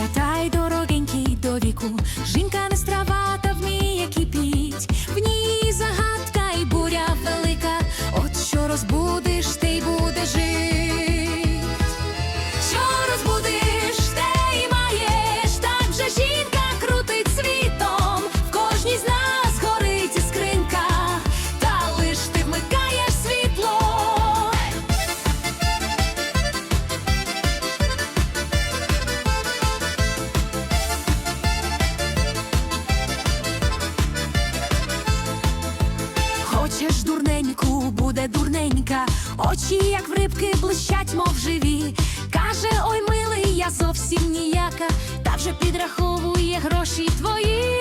Пам'ятай, дорогенький до віку, жінка не страва. буде дурненька, очі, як в рибки, блищать, мов живі. Каже, ой, милий, я зовсім ніяка, та вже підраховує гроші твої.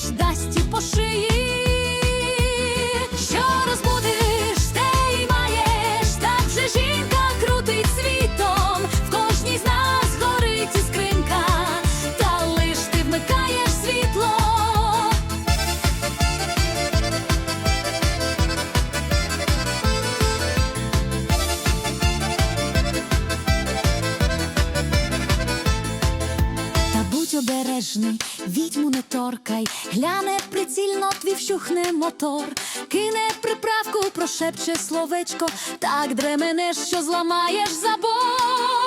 дождь даст обережний, відьму не торкай, гляне прицільно, твій вщухне мотор, кине приправку, прошепче словечко, так дременеш, що зламаєш забор.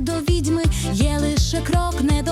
до відьми є лише крок не до.